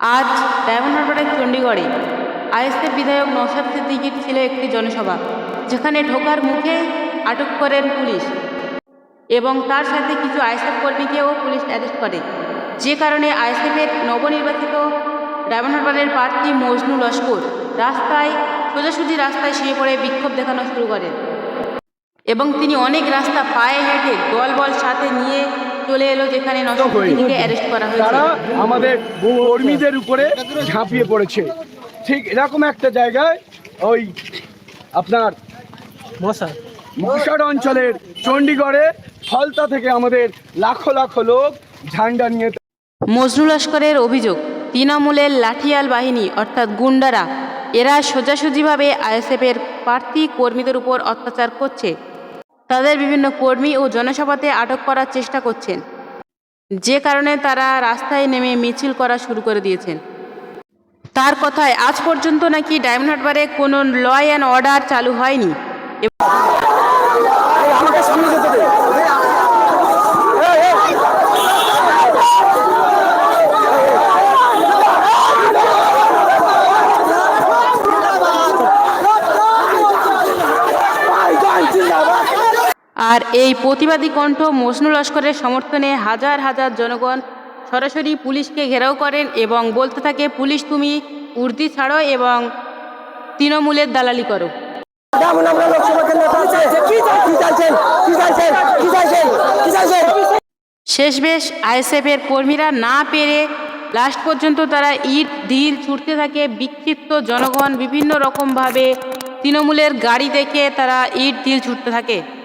আজ diamond চণ্ডীগড়ে ISF বিধায়ক নওশাদ সিদ্দিকির ছিল একটি জনসভা, যেখানে ঢোকার মুখে আটক করেন পুলিশ এবং তার সাথে কিছু আইএসএফ কর্মীকেও পুলিশ অ্যারেস্ট করে। যে কারণে আইএসএফের নবনির্বাচিত ডায়মন্ড হারবারের প্রার্থী মজনু লস্কর রাস্তায়, সোজাসুজি রাস্তায় শুয়ে পড়ে বিক্ষোভ দেখানো শুরু করেন এবং তিনি অনেক রাস্তা পায়ে হেঁটে দলবল সাথে নিয়ে চলে এলো যেখানে নওশাদ অ্যারেস্ট করা হয়েছে। তারা আমাদের কর্মীদের উপরে ঝাঁপিয়ে পড়েছে। ঠিক এরকম একটা জায়গায় ওই আপনার মশা মশার অঞ্চলের চণ্ডীগড়ে ফলতা থেকে আমাদের লাখো লাখো লোক ঝান্ডা নিয়ে মজনু লস্করের অভিযোগ তৃণমূলের লাঠিয়াল বাহিনী অর্থাৎ গুন্ডারা এরা সোজাসুজিভাবে আইএসএফের প্রার্থী কর্মীদের উপর অত্যাচার করছে। তাদের বিভিন্ন কর্মী ও জনসভাতে আটক করার চেষ্টা করছেন যে কারণে তারা রাস্তায় নেমে মিছিল করা শুরু করে দিয়েছেন তার কথায় আজ পর্যন্ত নাকি ডায়মন্ড হারবারে কোনো ল অ্যান্ড অর্ডার চালু হয়নি আর এই প্রতিবাদী কণ্ঠ মজনু লস্করের সমর্থনে হাজার হাজার জনগণ সরাসরি পুলিশকে ঘেরাও করেন এবং বলতে থাকে পুলিশ তুমি উর্দি ছাড়ো এবং তৃণমূলের দালালি করো। যেমন আমরা লোকসভা কেন্দ্রে পৌঁছেছে কি চাই- কি চাইছেন? কি চাইছেন? কি চাইছেন? কি চাইছেন? শেষ বেশ আইএসএফের কর্মীরা না পেরে লাস্ট পর্যন্ত তারা ইট ঢিল ছুটতে থাকে। বিক্ষিপ্ত জনগণ বিভিন্ন রকমভাবে তৃণমূলের গাড়ি দেখে তারা ইট ঢিল ছুটতে থাকে।